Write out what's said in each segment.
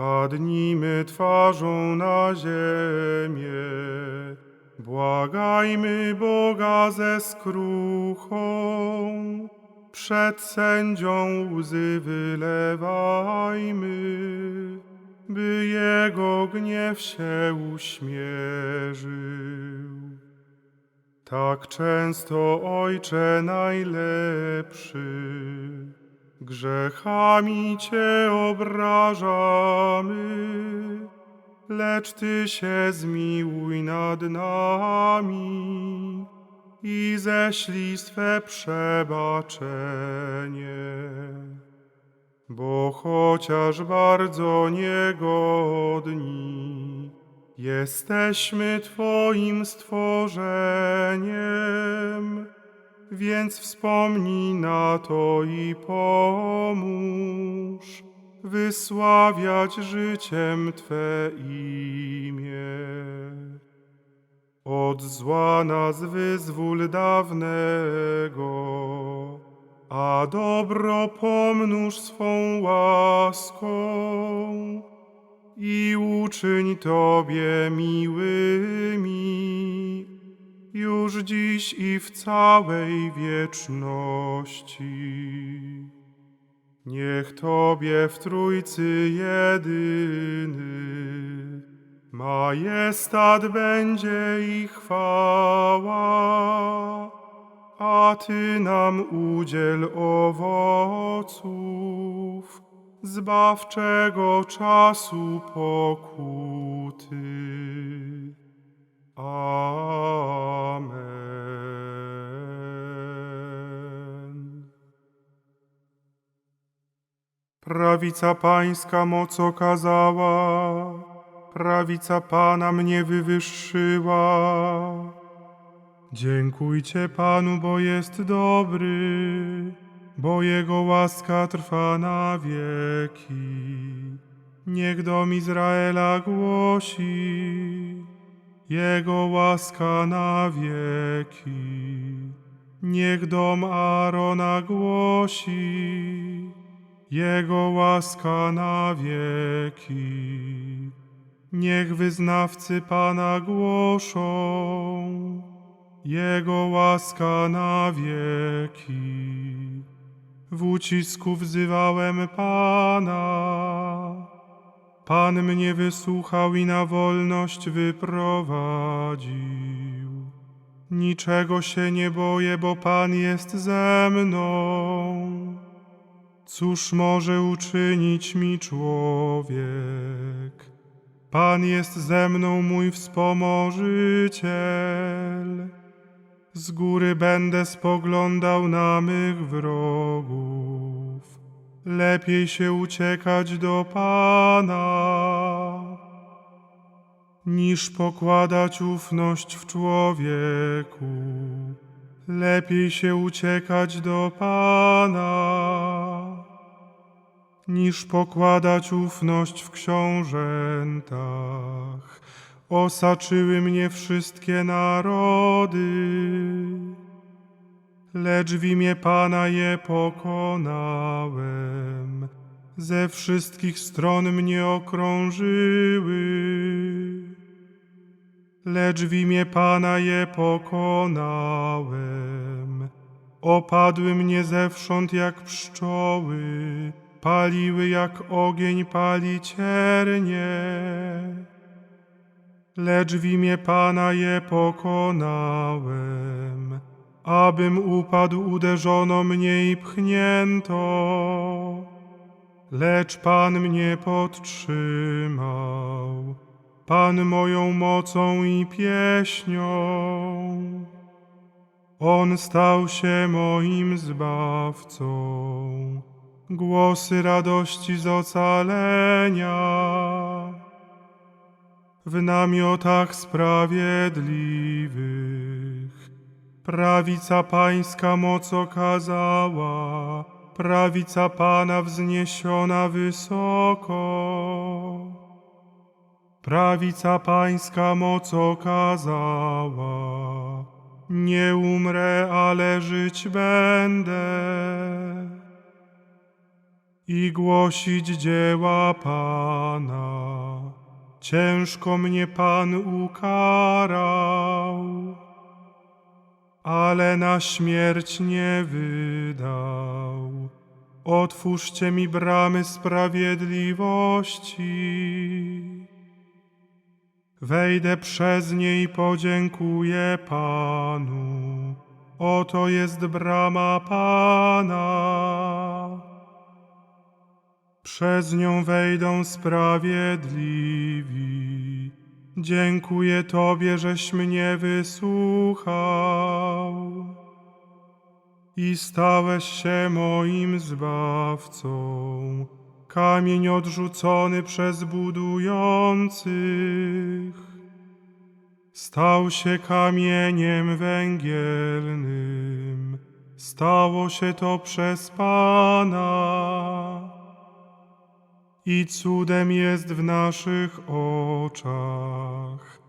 Padnijmy twarzą na ziemię, błagajmy Boga ze skruchą. Przed sędzią łzy wylewajmy, by Jego gniew się uśmierzył. Tak często, Ojcze najlepszy, grzechami Cię obrażamy, lecz Ty się zmiłuj nad nami i ześlij swe przebaczenie. Bo chociaż bardzo niegodni, jesteśmy Twoim stworzeniem, więc wspomnij na to i pomóż wysławiać życiem Twe imię. Od zła nas wyzwól dawnego, a dobro pomnóż swą łaską i uczyń Tobie miłymi już dziś i w całej wieczności. Niech Tobie w Trójcy jedyny majestat będzie i chwała, a Ty nam udziel owoców zbawczego czasu pokuty. Amen. Prawica Pańska moc okazała, prawica Pana mnie wywyższyła. Dziękujcie Panu, bo jest dobry, bo Jego łaska trwa na wieki. Niech dom Izraela głosi, Jego łaska na wieki. Niech dom Aarona głosi, Jego łaska na wieki. Niech wyznawcy Pana głoszą, Jego łaska na wieki. W ucisku wzywałem Pana, Pan mnie wysłuchał i na wolność wyprowadził. Niczego się nie boję, bo Pan jest ze mną. Cóż może uczynić mi człowiek? Pan jest ze mną, mój wspomożyciel. Z góry będę spoglądał na mych wrogów. Lepiej się uciekać do Pana, niż pokładać ufność w człowieku. Lepiej się uciekać do Pana, niż pokładać ufność w książętach. Osaczyły mnie wszystkie narody, lecz w imię Pana je pokonałem. Ze wszystkich stron mnie okrążyły, lecz w imię Pana je pokonałem. Opadły mnie zewsząd jak pszczoły, paliły jak ogień pali ciernie. Lecz w imię Pana je pokonałem, abym upadł uderzono mnie i pchnięto. Lecz Pan mnie podtrzymał, Pan moją mocą i pieśnią. On stał się moim zbawcą, głosy radości z ocalenia. w namiotach sprawiedliwych. Prawica Pańska moc okazała, prawica Pana wzniesiona wysoko. Prawica Pańska moc okazała, nie umrę, ale żyć będę i głosić dzieła Pana. Ciężko mnie Pan ukarał, ale na śmierć nie wydał. Otwórzcie mi bramy sprawiedliwości. Wejdę przez nie i podziękuję Panu. Oto jest brama Pana. Przez nią wejdą sprawiedliwi. Dziękuję Tobie, żeś mnie wysłuchał i stałeś się moim zbawcą. Kamień odrzucony przez budujących stał się kamieniem węgielnym. Stało się to przez Pana i cudem jest w naszych oczach.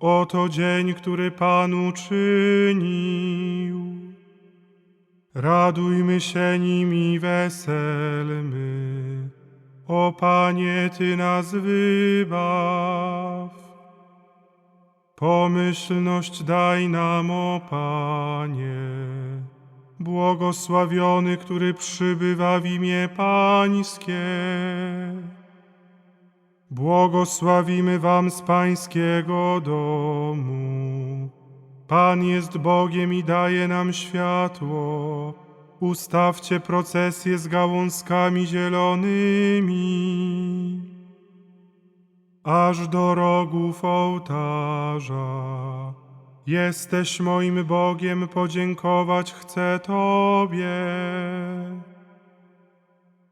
Oto dzień, który Pan uczynił. Radujmy się nim i weselmy. O Panie, Ty nas wybaw. Pomyślność daj nam, o Panie. Błogosławiony, który przybywa w imię Pańskie. Błogosławimy Wam z Pańskiego domu. Pan jest Bogiem i daje nam światło. Ustawcie procesję z gałązkami zielonymi, aż do rogów ołtarza. Jesteś moim Bogiem, podziękować chcę Tobie.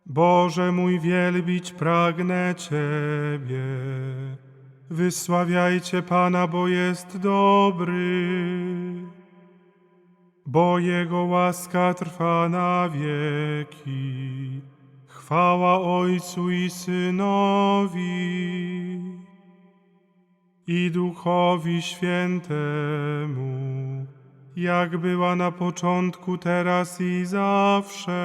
Boże mój, wielbić pragnę Ciebie. Wysławiajcie Pana, bo jest dobry, bo Jego łaska trwa na wieki. Chwała Ojcu i Synowi i Duchowi Świętemu, jak była na początku, teraz i zawsze,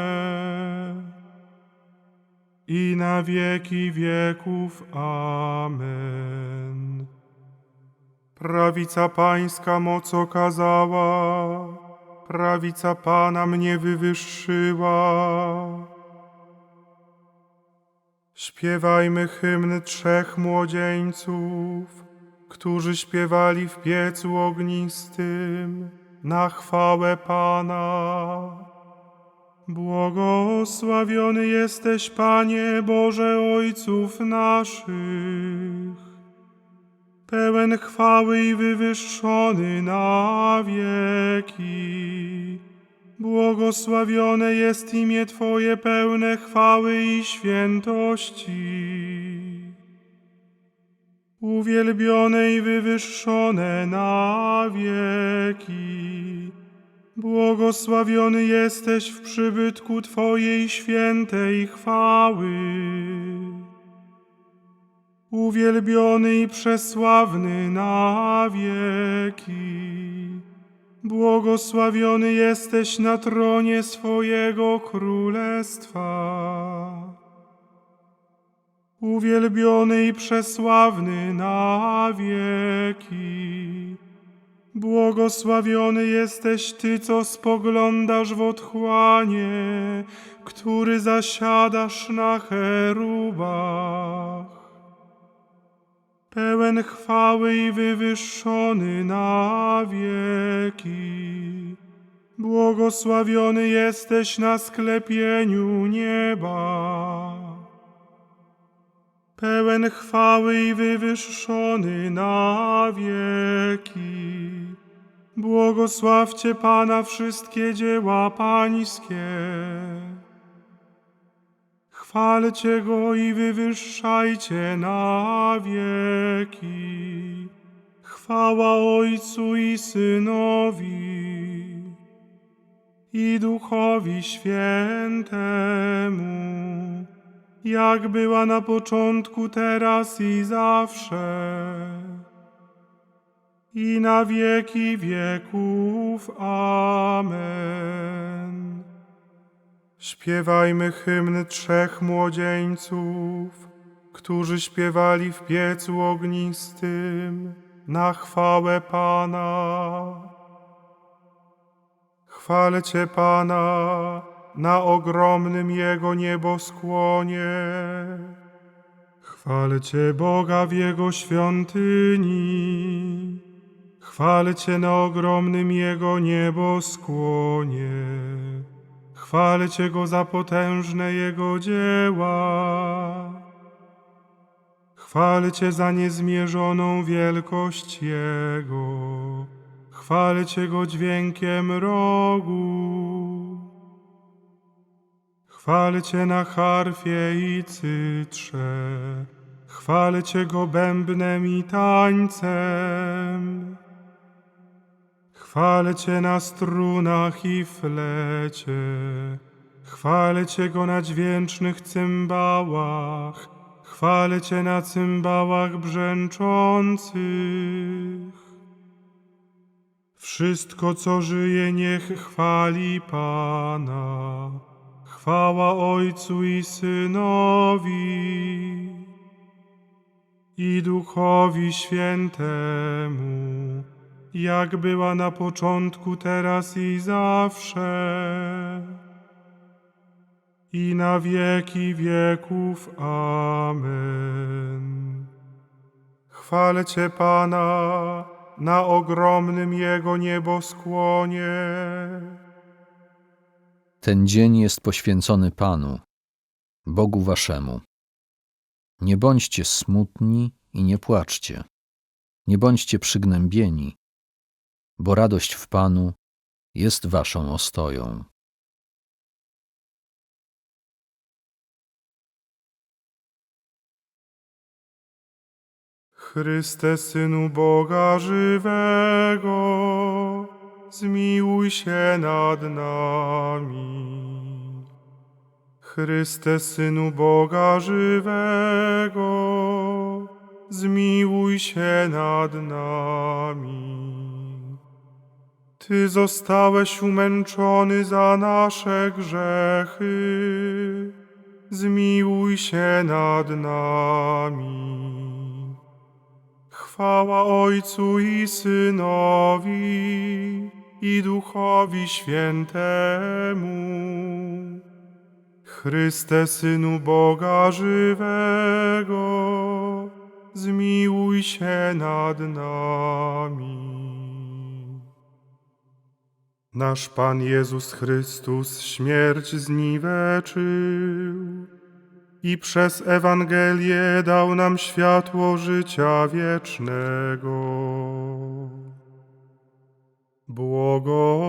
i na wieki wieków. Amen. Prawica Pańska moc okazała, prawica Pana mnie wywyższyła. Śpiewajmy hymn trzech młodzieńców, którzy śpiewali w piecu ognistym na chwałę Pana. Błogosławiony jesteś, Panie Boże Ojców naszych, pełen chwały i wywyższony na wieki. Błogosławione jest imię Twoje pełne chwały i świętości. Uwielbione i wywyższone na wieki. Błogosławiony jesteś w przybytku Twojej świętej chwały. Uwielbiony i przesławny na wieki. Błogosławiony jesteś na tronie swojego królestwa. Uwielbiony i przesławny na wieki. Błogosławiony jesteś Ty, co spoglądasz w otchłanie, który zasiadasz na cherubach. Pełen chwały i wywyższony na wieki. Błogosławiony jesteś na sklepieniu nieba. Pełen chwały i wywyższony na wieki. Błogosławcie Pana wszystkie dzieła Pańskie. Chwalcie Go i wywyższajcie na wieki. Chwała Ojcu i Synowi i Duchowi Świętemu, jak była na początku, teraz i zawsze, i na wieki wieków. Amen. Śpiewajmy hymn trzech młodzieńców, którzy śpiewali w piecu ognistym na chwałę Pana. Chwalcie Pana na ogromnym Jego nieboskłonie. Chwalcie Boga w Jego świątyni. Chwalcie na ogromnym Jego nieboskłonie. Chwalcie Go za potężne Jego dzieła. Chwalcie za niezmierzoną wielkość Jego. Chwalcie Go dźwiękiem rogu. Chwalcie na harfie i cytrze. Chwalcie Go bębnem i tańcem. Chwalcie na strunach i flecie. Chwalcie Go na dźwięcznych cymbałach. Chwalcie na cymbałach brzęczących. Wszystko, co żyje, niech chwali Pana. Chwała Ojcu i Synowi i Duchowi Świętemu, jak była na początku, teraz i zawsze, i na wieki wieków. Amen. Chwalcie Pana na ogromnym Jego nieboskłonie. Ten dzień jest poświęcony Panu, Bogu Waszemu. Nie bądźcie smutni i nie płaczcie. Nie bądźcie przygnębieni, bo radość w Panu jest Waszą ostoją. Chryste, Synu Boga żywego, zmiłuj się nad nami. Chryste, Synu Boga żywego, zmiłuj się nad nami. Ty zostałeś umęczony za nasze grzechy, zmiłuj się nad nami. Chwała Ojcu i Synowi i Duchowi Świętemu. Chryste, Synu Boga żywego, zmiłuj się nad nami. Nasz Pan Jezus Chrystus śmierć zniweczył i przez Ewangelię dał nam światło życia wiecznego.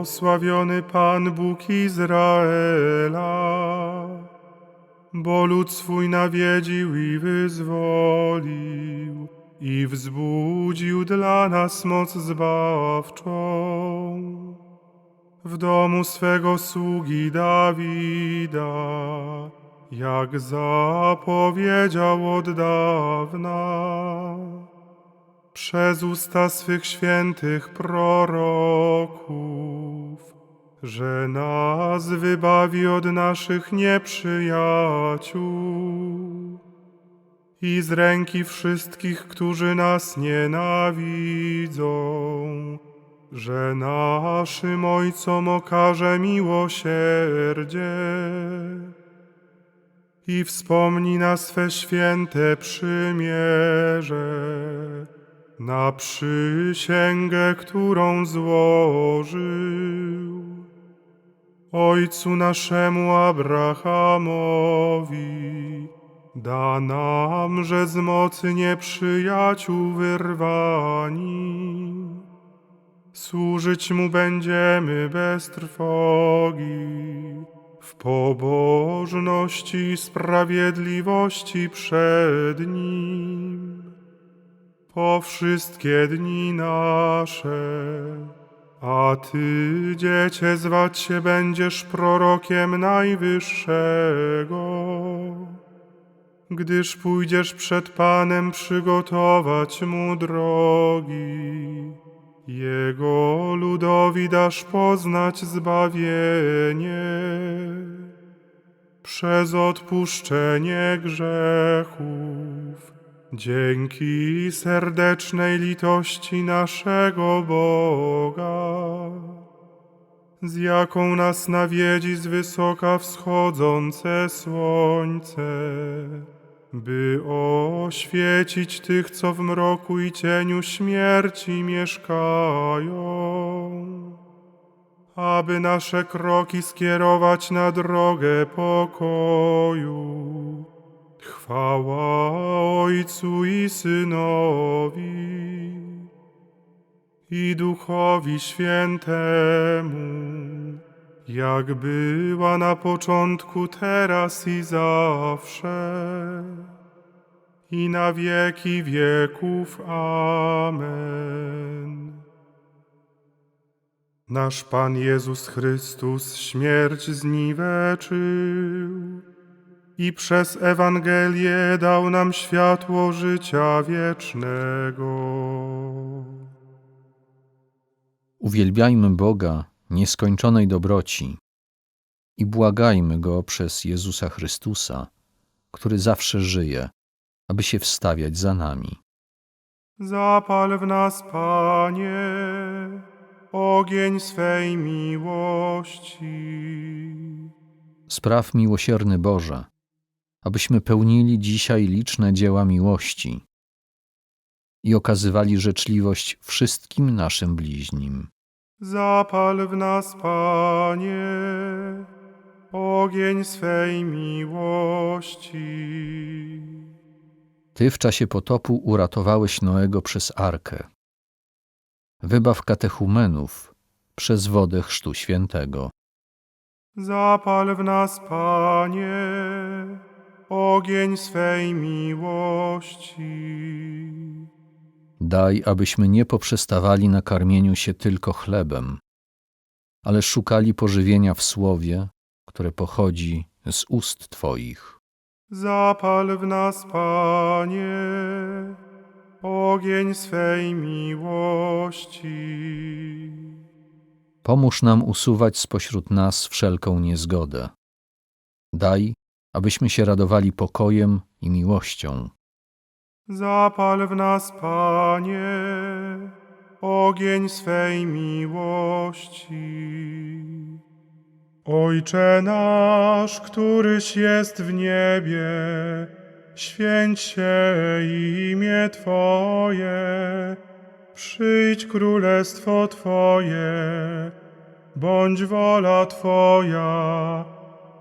Błogosławiony Pan Bóg Izraela, bo lud swój nawiedził i wyzwolił i wzbudził dla nas moc zbawczą. W domu swego sługi Dawida, jak zapowiedział od dawna przez usta swych świętych proroków, że nas wybawi od naszych nieprzyjaciół. I z ręki wszystkich, którzy nas nienawidzą, że naszym Ojcom okaże miłosierdzie. I wspomni na swe święte przymierze, na przysięgę, którą złożył Ojcu naszemu Abrahamowi, da nam, że z mocy nieprzyjaciół wyrwani, służyć Mu będziemy bez trwogi w pobożności i sprawiedliwości przed Nim po wszystkie dni nasze. A Ty, Dziecię, zwać się będziesz prorokiem Najwyższego, gdyż pójdziesz przed Panem przygotować Mu drogi. Jego ludowi dasz poznać zbawienie przez odpuszczenie grzechów, dzięki serdecznej litości naszego Boga, z jaką nas nawiedzi z wysoka wschodzące słońce, by oświecić tych, co w mroku i cieniu śmierci mieszkają aby nasze kroki skierować na drogę pokoju. Chwała Ojcu i Synowi i Duchowi Świętemu, jak była na początku, teraz i zawsze, i na wieki wieków. Amen. Nasz Pan Jezus Chrystus śmierć zniweczył i przez Ewangelię dał nam światło życia wiecznego. Uwielbiajmy Boga nieskończonej dobroci i błagajmy Go przez Jezusa Chrystusa, który zawsze żyje, aby się wstawiać za nami. Zapal w nas, Panie, ogień swej miłości. Spraw miłosierny Boże, abyśmy pełnili dzisiaj liczne dzieła miłości i okazywali życzliwość wszystkim naszym bliźnim. Zapal w nas, Panie, ogień swej miłości. Ty w czasie potopu uratowałeś Noego przez arkę. Wybaw katechumenów przez wodę Chrztu Świętego. Zapal w nas, Panie, ogień swej miłości. Daj, abyśmy nie poprzestawali na karmieniu się tylko chlebem, ale szukali pożywienia w słowie, które pochodzi z ust Twoich. Zapal w nas, Panie, ogień swej miłości. Pomóż nam usuwać spośród nas wszelką niezgodę. Daj, abyśmy się radowali pokojem i miłością. Zapal w nas, Panie, ogień swej miłości. Ojcze nasz, któryś jest w niebie, święć się imię Twoje, przyjdź królestwo Twoje, bądź wola Twoja,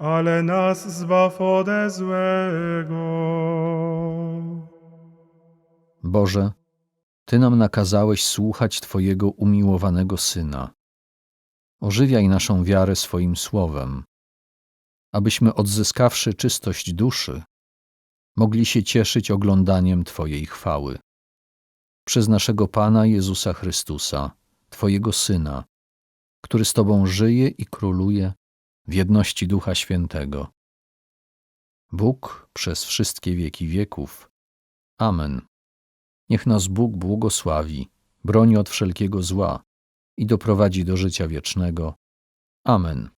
ale nas zbaw ode złego. Boże, Ty nam nakazałeś słuchać Twojego umiłowanego Syna. Ożywiaj naszą wiarę swoim słowem, abyśmy odzyskawszy czystość duszy, mogli się cieszyć oglądaniem Twojej chwały. Przez naszego Pana Jezusa Chrystusa, Twojego Syna, który z Tobą żyje i króluje w jedności Ducha Świętego. Bóg przez wszystkie wieki wieków. Amen. Niech nas Bóg błogosławi, broni od wszelkiego zła i doprowadzi do życia wiecznego. Amen.